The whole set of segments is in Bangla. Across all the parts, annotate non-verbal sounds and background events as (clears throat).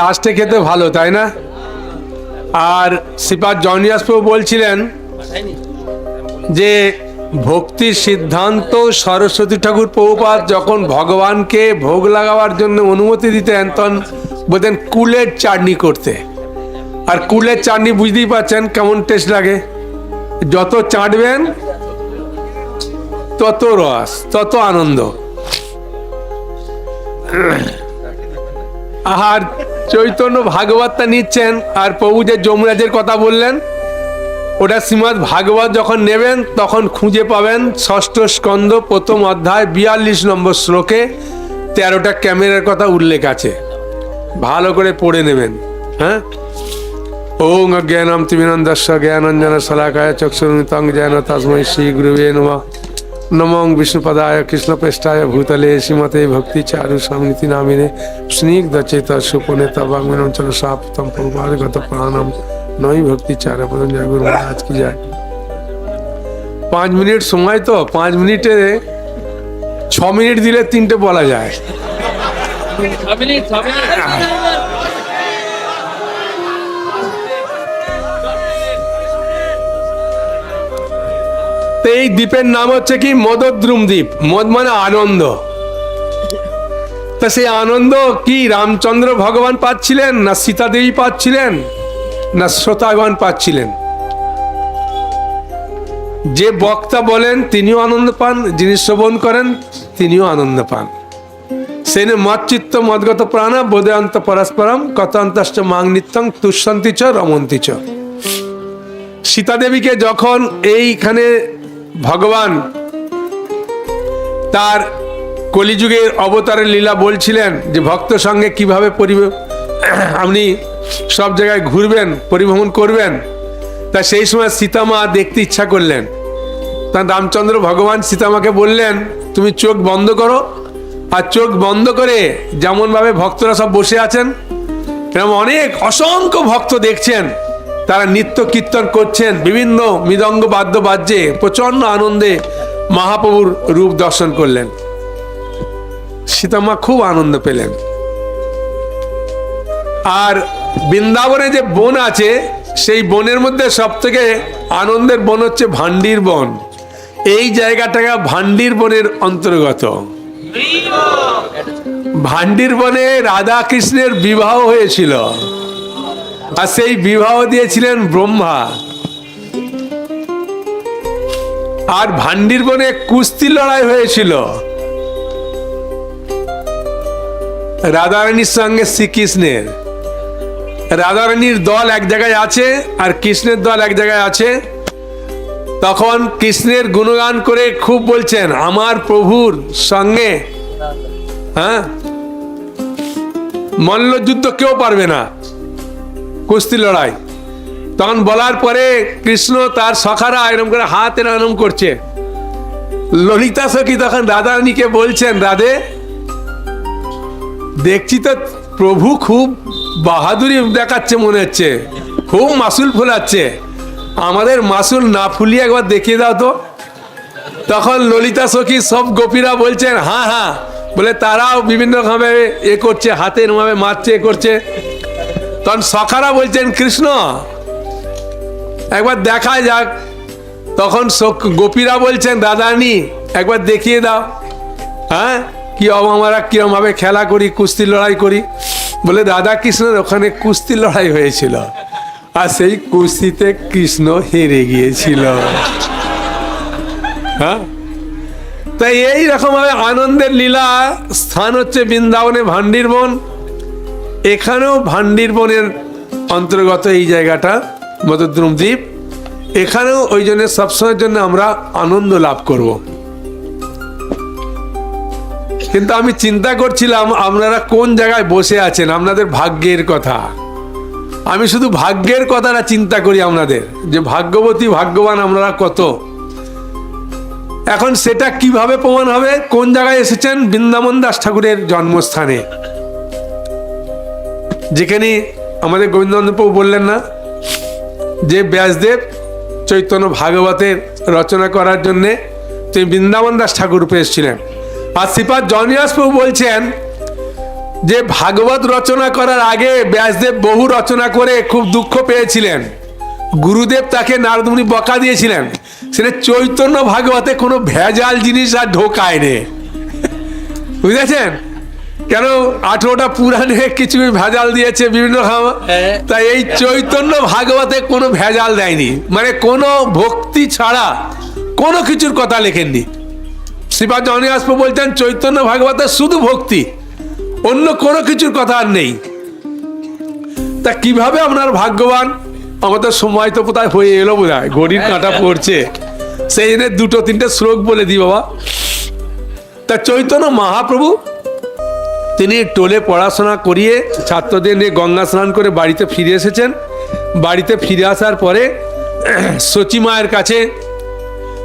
লাস্টে খেতে ভালো, তাই না? আর শ্রীপাদ জনিয়াসবাবু বলছিলেন যে ভক্তির সিদ্ধান্ত সরস্বতী ঠাকুর প্রভুপাত যখন ভগবানকে ভোগ লাগাবার জন্য অনুমতি দিতেন, তখন বলতেন, কুলের চাটনি করতে। আর কুলের চাটনি বুঝতেই পারছেন কেমন টেস্ট লাগে। যত চাটবেন, তত রস, তত আনন্দ। আর চৈতন্য ভাগবতটা নিচ্ছেন আর প্রভু যে যমরাজের কথা বললেন, ওটা শ্রীমৎ ভাগবত যখন নেবেন, তখন খুঁজে পাবেন ষষ্ঠ স্কন্ধ, প্রথম অধ্যায়, বিয়াল্লিশ নম্বর শ্লোকে তেরোটা ক্যামেরার কথা উল্লেখ আছে। ভালো করে পড়ে নেবেন হ্যাঁ? ওং অজ্ঞানম তিমিনন্দস্য জ্ঞানঞ্জন শলাকায় চক্ষুরমিতং জ্ঞান তস্মৈ শ্রী গুরুবে নমঃ। নমং বিষ্ণুপদায় কৃষ্ণপৃষ্ঠায় ভূতলে শ্রীমতে ভক্তি চারু সমৃতি নামিনে স্নিগ্ধ চেত সুপনে তবাঙ্গনম চল সাপ্তম পূর্বাগত প্রাণম নই ভক্তি চার জয় গুরু মহারাজ কি যায় পাঁচ মিনিট সময় তো পাঁচ মিনিটে ছ মিনিট দিলে তিনটে বলা যায় তো এই দ্বীপের নাম হচ্ছে কি মদদ্রুম দ্বীপ। মদ মানে আনন্দ। তা সেই আনন্দ কি রামচন্দ্র ভগবান পাচ্ছিলেন, না সীতা দেবী পাচ্ছিলেন, না শ্রোতাগণ পাচ্ছিলেন? যে বক্তা বলেন, তিনিও আনন্দ পান, যিনি শ্রবণ করেন, তিনিও আনন্দ পান। সেনে মচ্চিত্ত মদগত প্রাণ বোধয়ন্ত পরস্পরম কতন্তশ্চ মাং নিত্যং তুষ্যন্তি চ রমন্তি চ। সীতা দেবীকে যখন এইখানে ভগবান তার কলিযুগের অবতারের লীলা বলছিলেন যে ভক্ত সঙ্গে কীভাবে পরিবে, আপনি সব জায়গায় ঘুরবেন, পরিভ্রমণ করবেন। তা সেই সময় সীতামা দেখতে ইচ্ছা করলেন। তা রামচন্দ্র ভগবান সীতামাকে বললেন, তুমি চোখ বন্ধ করো। আর চোখ বন্ধ করে যেমনভাবে ভক্তরা সব বসে আছেন, এরকম অনেক অসংখ্য ভক্ত দেখছেন। তারা নিত্য কীর্তন করছেন, বিভিন্ন মৃদঙ্গ বাদ্য বাজ্যে প্রচণ্ড আনন্দে মহাপ্রভুর রূপ দর্শন করলেন। সীতামা খুব আনন্দ পেলেন। আর বৃন্দাবনে যে বন আছে, সেই বনের মধ্যে সব থেকে আনন্দের বন হচ্ছে ভান্ডির বন। এই জায়গাটাকে ভান্ডির বনের অন্তর্গত। ভান্ডির বনে রাধা কৃষ্ণের বিবাহ হয়েছিল। আর সেই বিবাহ দিয়েছিলেন ব্রহ্মা। আর ভান্ডির বনে কুস্তি লড়াই হয়েছিল। রাধারানীর সঙ্গে শ্রীকৃষ্ণের। রাধারানীর দল এক জায়গায় আছে আর কৃষ্ণের দল এক জায়গায় আছে। তখন কৃষ্ণের গুণগান করে খুব বলছেন, আমার প্রভুর সঙ্গে হ্যাঁ মল্লযুদ্ধ কেউ পারবে না। কুস্তি লড়াই। তখন বলার পরে কৃষ্ণ তার সখারা এরম করে হাত এরম করছে। ললিতা সখী তখন রাধারানীকে বলছেন, রাধে, দেখছি তো প্রভু খুব বাহাদুরি দেখাচ্ছে মনে হচ্ছে, খুব মাসুল ফুলাচ্ছে। আমাদের মাসুল না ফুলিয়ে একবার দেখিয়ে দাও তো। তখন ললিতা সখী সব গোপীরা বলছেন হ্যাঁ হ্যাঁ। বলে তারাও বিভিন্ন ভাবে এ করছে, হাতে এরমভাবে মারছে, এ করছে। তখন সখারা বলছেন, কৃষ্ণ, একবার দেখা যাক। তখন গোপীরা বলছেন, দাদানি, একবার দেখিয়ে দাও। হ্যাঁ? কি আমরা? কিরম ভাবে খেলা করি কুস্তি লড়াই করি? বলে, দাদা কৃষ্ণের ওখানে কুস্তি লড়াই হয়েছিল আর সেই কুস্তিতে কৃষ্ণ হেরে গিয়েছিল। (laughs) হ্যাঁ? তাই এই রকম ভাবে আনন্দের লীলা স্থান হচ্ছে বৃন্দাবনে ভান্ডির বন। এখানেও ভান্ডির বনের অন্তর্গত এই জায়গাটা মধুদ্রুম দ্বীপ এখানেও ওই জন্য সবসময়ের জন্য আমরা আনন্দ লাভ করব। কিন্তু আমি চিন্তা করছিলাম, আপনারা কোন জায়গায় বসে আছেন? আপনাদের ভাগ্যের কথা। আমি শুধু ভাগ্যের কথাটা চিন্তা করি আপনাদের, যে ভাগ্যবতী, ভাগ্যবান আপনারা কত। এখন সেটা কীভাবে প্রমাণ হবে? কোন জায়গায় এসেছেন? বৃন্দাবন দাস ঠাকুরের জন্মস্থানে। যেখানে আমাদের গোবিন্দপ্রভু বললেন না, যে ব্যাসদেব চৈতন্য ভাগবতের রচনা করার জন্যে তিনি বৃন্দাবন দাস ঠাকুর রূপে এসেছিলেন। আর শ্রীপাদ জনিয়াস প্রভু বলছেন যে ভাগবত রচনা করার আগে ব্যাসদেব বহু রচনা করে খুব দুঃখ পেয়েছিলেন। গুরুদেব তাকে নারদমুনি বকা দিয়েছিলেন। সেটা চৈতন্য ভাগবতে কোনো ভেজাল জিনিস আর ঢোকায় নে বুঝেছেন? কেন আঠেরোটা পুরাণে কিছু ভেজাল দিয়েছে বিভিন্ন হ্যাঁ। তাই এই চৈতন্য ভাগবতে কোনো ভেজাল দেয়নি। মানে কোনো ভক্তি ছাড়া কোনো কিছুর কথা লেখেননি। শ্রীপাদ অনিয়াসপ বলছেন চৈতন্য ভাগবতে শুধু ভক্তি অন্য কোনো কিছুর কথা আর নেই। তা কীভাবে আপনার ভাগ্যবান? আমাদের সময় তো কোথায় হয়ে এলো বোধ হয় ঘড়ির কাঁটা পড়ছে। সেই জন্য দুটো তিনটে শ্লোক বলে দিই বাবা। তা চৈতন্য মহাপ্রভু তিনি টোলে পড়াশোনা করিয়ে ছাত্রদের নিয়ে গঙ্গা স্নান করে বাড়িতে ফিরে এসেছেন। বাড়িতে ফিরে আসার পরে (clears throat) সচিমায়ের কাছে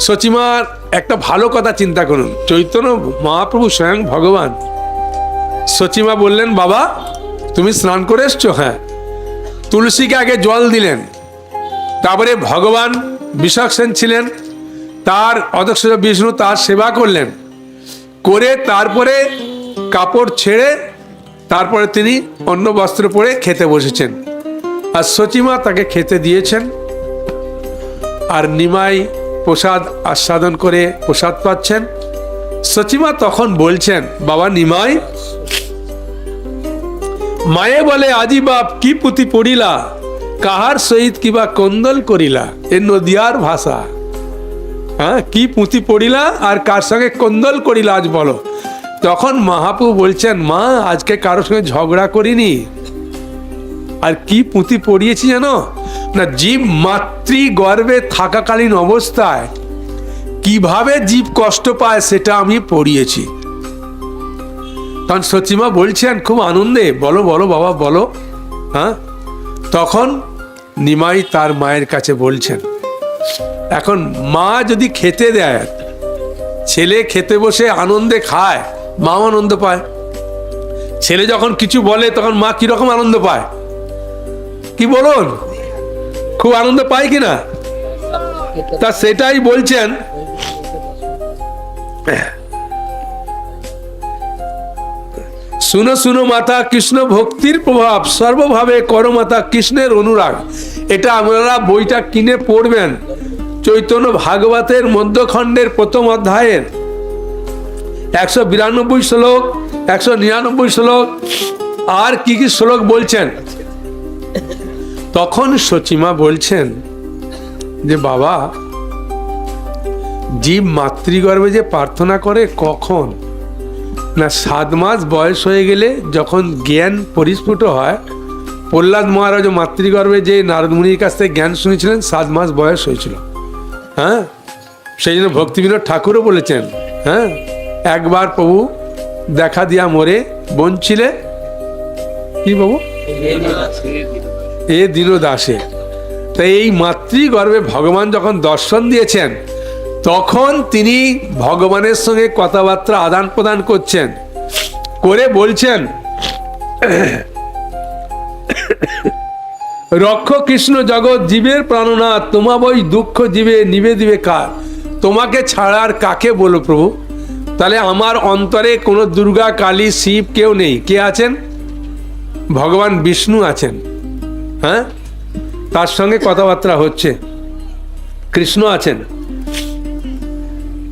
সচিমার একটা ভালো কথা চিন্তা করুন। চৈতন্য মহাপ্রভু স্বয়ং ভগবান। সচিমা বললেন, বাবা, তুমি স্নান করে এসছো? হ্যাঁ। তুলসীকে আগে জল দিলেন। তারপরে ভগবান বিশাখ সেন ছিলেন। তার অধ্যক্ষ বিষ্ণু তার সেবা করলেন। করে তারপরে কাপড় ছেড়ে তারপরে তিনি অন্য বস্ত্র পরে খেতে বসেছেন। আর সচিমা তাকে খেতে দিয়েছেন। আর নিমাই প্রসাদ আস্বাদন করে প্রসাদ পাচ্ছেন। সচিমা তখন বলছেন, বাবা নিমাই, মায়ে বলে আজি বাপ, কি পুঁতি পড়িলা? কাহার সহিত কিবা কন্দল করিলা? এ নদিয়ার ভাষা। হ্যাঁ কি পুঁতি পড়িলা আর কার সঙ্গে কন্দল করিলা আজ বলো? তখন মহাপু বলছেন, মা, আজকে কারোর সঙ্গে ঝগড়া করিনি। আর কি পুঁতি পড়িয়েছি জানো না, জীব মাতৃ গর্ভে থাকাকালীন অবস্থায় কীভাবে জীব কষ্ট পায় সেটা আমি পড়িয়েছি। তখন সচিমা বলছেন, খুব আনন্দে, বলো বলো, বাবা, বলো। হ্যাঁ? তখন নিমাই তার মায়ের কাছে বলছেন, এখন মা যদি খেতে দেয়, ছেলে খেতে বসে আনন্দে খায় মাও আনন্দ পায়। ছেলে যখন কিছু বলে, তখন মা কীরকম আনন্দ পায়? কি বলুন? খুব আনন্দ পায় কিনা? তা সেটাই বলছেন। শুনো শুনো মাতা, কৃষ্ণ ভক্তির প্রভাব, সর্বভাবে করো মাতা, কৃষ্ণের অনুরাগ। এটা আপনারা বইটা কিনে পড়বেন। চৈতন্য ভাগবতের মধ্যখণ্ডের প্রথম অধ্যায়ের। একশো বিরানব্বই শ্লোক, একশো নিরানব্বই শ্লোক। আর কি কি শ্লোক বলছেন? তখন সচিমা বলছেন যে, বাবা, জীব মাতৃগর্ভে যে প্রার্থনা করে কখন? না, সাত মাস বয়স হয়ে গেলে যখন জ্ঞান পরিস্ফুট হয়, প্রহ্লাদ মহারাজ মাতৃগর্ভে যে নারদমুনির কাছ থেকে জ্ঞান শুনেছিলেন, সাত মাস বয়স হয়েছিল। হ্যাঁ? সেই জন্য ভক্তিবিনোদ ঠাকুরও বলেছেন। হ্যাঁ? একবার প্রভু দেখা দিয়া মোরে বঞ্ছিলে কি বাবু এ দিন দাসে তাই এই মাতৃগর্ভে ভগবান যখন দর্শন দিয়েছেন, তখন তিনি ভগবানের সঙ্গে কথাবার্তা আদান প্রদান করছেন। করে বলছেন, রক্ষ কৃষ্ণ জগৎ জীবের প্রাণনাথ তোমা বই দুঃখ জীবে নিবে দিবে কার? তোমাকে ছাড়ার কাকে বলো প্রভু? তাহলে আমার অন্তরে কোনো দুর্গা, কালী, শিব কেউ নেই। কে আছেন? ভগবান বিষ্ণু আছেন। হ্যাঁ? তার সঙ্গে কথাবার্তা হচ্ছে। কৃষ্ণ আছেন।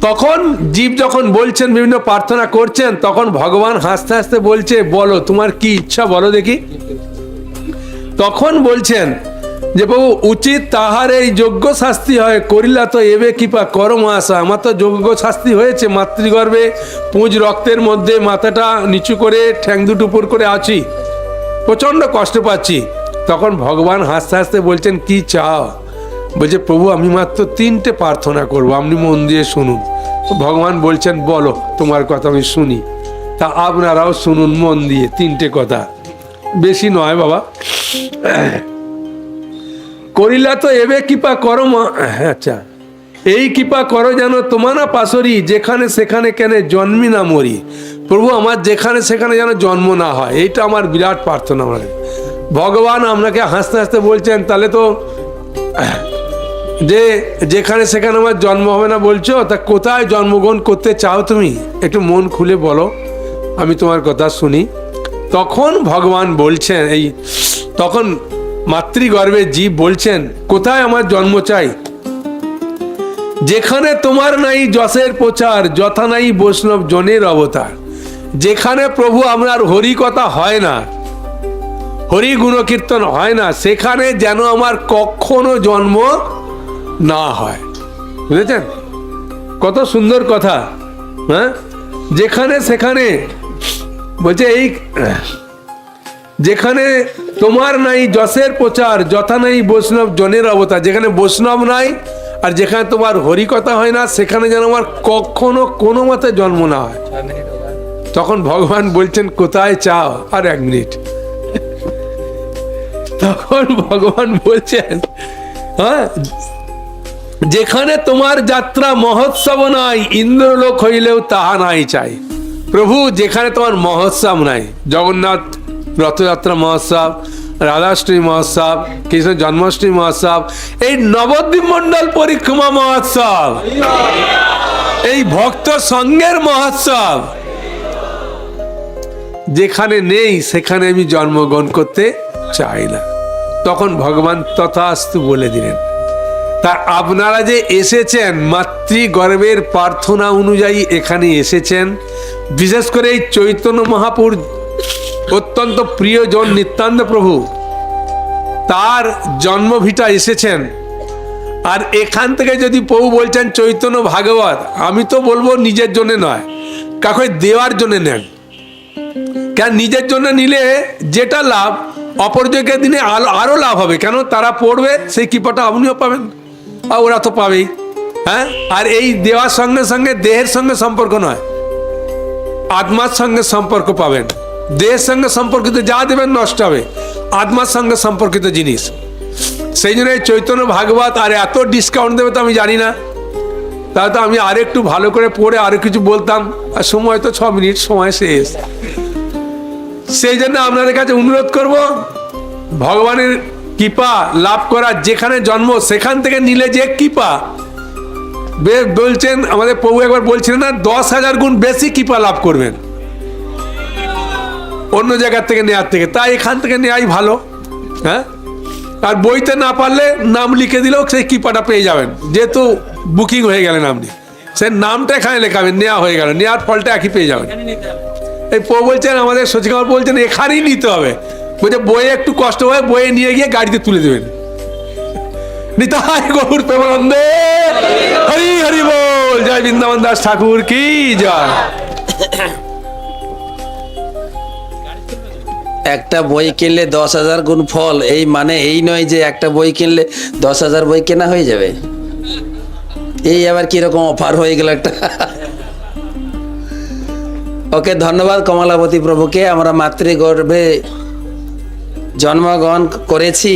তখন জীব যখন বলছেন, বিভিন্ন প্রার্থনা করছেন, তখন ভগবান হাসতে হাসতে বলছে, বলো, তোমার কি ইচ্ছা বলো দেখি। তখন বলছেন যে প্রভু, উচিত তাহার এই যোগ্য শাস্তি হয়, করিলা তো এবে কিপা করম আসা আমার তো যোগ্য শাস্তি হয়েছে মাতৃগর্ভে, পুঁজ রক্তের মধ্যে মাথাটা নিচু করে ঠ্যাং দুটো উপর করে আছি। প্রচণ্ড কষ্ট পাচ্ছি। তখন ভগবান হাসতে হাসতে বলছেন, কি চাও? বলছে, প্রভু, আমি মাত্র তিনটে প্রার্থনা করব। আপনি মন দিয়ে শুনুন। ভগবান বলছেন, বলো, তোমার কথা আমি শুনি। তা আপনারাও শুনুন মন দিয়ে, তিনটে কথা। বেশি নয় বাবা। করিলা তো এবে কৃপা করো মা- আচ্ছা। এই কৃপা করো যেন তোমানা পাশরি, যেখানে সেখানে কেন জন্মি না মরি। প্রভু, আমার যেখানে সেখানে যেন জন্ম না হয়। এইটা আমার বিরাট প্রার্থনা মানে ভগবান আপনাকে হাসতে হাসতে বলছেন, তাহলে তো, যে যেখানে সেখানে আমার জন্ম হবে না বলছো, তা কোথায় জন্মগ্রহণ করতে চাও তুমি? একটু মন খুলে বলো। আমি তোমার কথা শুনি। তখন ভগবান বলছেন, এই, তখন মাতৃগর্ভে জীব বলছেন, কোথায় আমার জন্ম চাই? যেখানে তোমার নাই যশের প্রচার, যথা নাই বৈষ্ণব জনের অবতার। যেখানে প্রভু আপনার হরি কথা হয় না, হরি গুণকীর্তন হয় না, সেখানে যেন আমার কখনো জন্ম না হয়। বুঝেছেন? কত সুন্দর কথা হ্যাঁ? যেখানে সেখানে, বলছে এই যেখানে তোমার নাই যশের প্রচার, যথা নাই বৈষ্ণব জনের অবতার। যেখানে বৈষ্ণব নাই আর যেখানে তোমার হরিকথা হয় না, সেখানে যেন আমার কখনো কোনো মতে জন্ম না হয়। তখন ভগবান বলছেন, কোথায় চাও? আর এক মিনিট। তখন ভগবান বলছেন হ্যাঁ যেখানে তোমার যাত্রা মহোৎসব নাই, ইন্দ্রলোক হইলেও তাহা নাই চাই। প্রভু, যেখানে তোমার মহোৎসব নাই, জগন্নাথ রথযাত্রা মহোৎসব রাধাষ্টমী মহোৎসব, কৃষ্ণ জন্মাষ্টমী মহোৎসব, এই নবদ্বীপ মণ্ডল পরিক্রমা মহোৎসব, এই ভক্ত সঙ্গের মহোৎসব, যেখানে নেই সেখানে আমি জন্মগ্রহণ করতে চাই না। তখন ভগবান তথাস্তু বলে দিলেন, তা আপনারা যে এসেছেন, মাতৃগর্ভের প্রার্থনা অনুযায়ী এখানে এসেছেন, বিশেষ করে এই চৈতন্য মহাপুর অত্যন্ত প্রিয়জন নিত্যানন্দ প্রভু। তার জন্মভিটা এসেছেন। আর এখান থেকে যদি প্রভু বলছেন, চৈতন্য ভাগবত আমি তো বলব নিজের জন্য নয় কাকে দেওয়ার জন্য নেন। কেন নিজের জন্য নিলে যেটা লাভ অপরজকের দিনে আরও আরও লাভ হবে। কেন তারা পড়বে, সেই কৃপাটা আপনিও পাবেন। আর ওরা তো পাবেই। হ্যাঁ? আর এই দেওয়ার সঙ্গে সঙ্গে দেহের সঙ্গে সম্পর্ক নয়, আত্মার সঙ্গে সম্পর্ক পাবেন। দেহের সঙ্গে সম্পর্কিত যা দেবেন নষ্ট হবে, আত্মার সঙ্গে সম্পর্কিত জিনিস। সেই জন্য এই চৈতন্য ভাগবত আর এত ডিসকাউন্ট দেবে তো আমি জানি না। তাহলে তো আমি আরেকটু ভালো করে পড়ে আরও কিছু বলতাম, আর সময় তো ছ মিনিট, সময় শেষ। সেই জন্য আপনাদের কাছে অনুরোধ করব, ভগবানের কৃপা লাভ করার যেখানে জন্ম সেখান থেকে নিলে যে কৃপা। বলছেন, আমাদের প্রভু একবার বলছিলেন না, দশ হাজার গুণ বেশি কৃপা লাভ করবেন। অন্য জায়গার থেকে নেওয়ার থেকে। তাই এখান থেকে নেওয়াই ভালো হ্যাঁ? আর বইতে না পারলে নাম লিখে দিলেও সেই কৃপাটা পেয়ে যাবেন। যেহেতু বুকিং হয়ে গেলেন আপনি। সে নামটা এখানে লেখাবেন নেওয়া হয়ে গেল। নেওয়ার ফলটা একই পেয়ে যাবেন। এই পো বলছেন আমাদের সচিকার বলছেন এখানেই নিতে হবে। বলছে বইয়ে একটু কষ্ট হয় বইয়ে নিয়ে গিয়ে গাড়িতে তুলে দেবেন। নিতাই গৌর প্রেমানন্দে। হরি হরি বল। জয় বৃন্দাবন দাস ঠাকুর কি জয়। একটা বই কিনলে দশ হাজার গুণ ফল, এই মানে এই নয় যে একটা বই কিনলে দশ হাজার বই কেনা হয়ে যাবে। এই আবার কীরকম অফার হয়ে গেল একটা। ওকে, ধন্যবাদ কমলাবতী প্রভুকে, আমরা মাতৃগর্ভে জন্মগ্রহণ করেছি।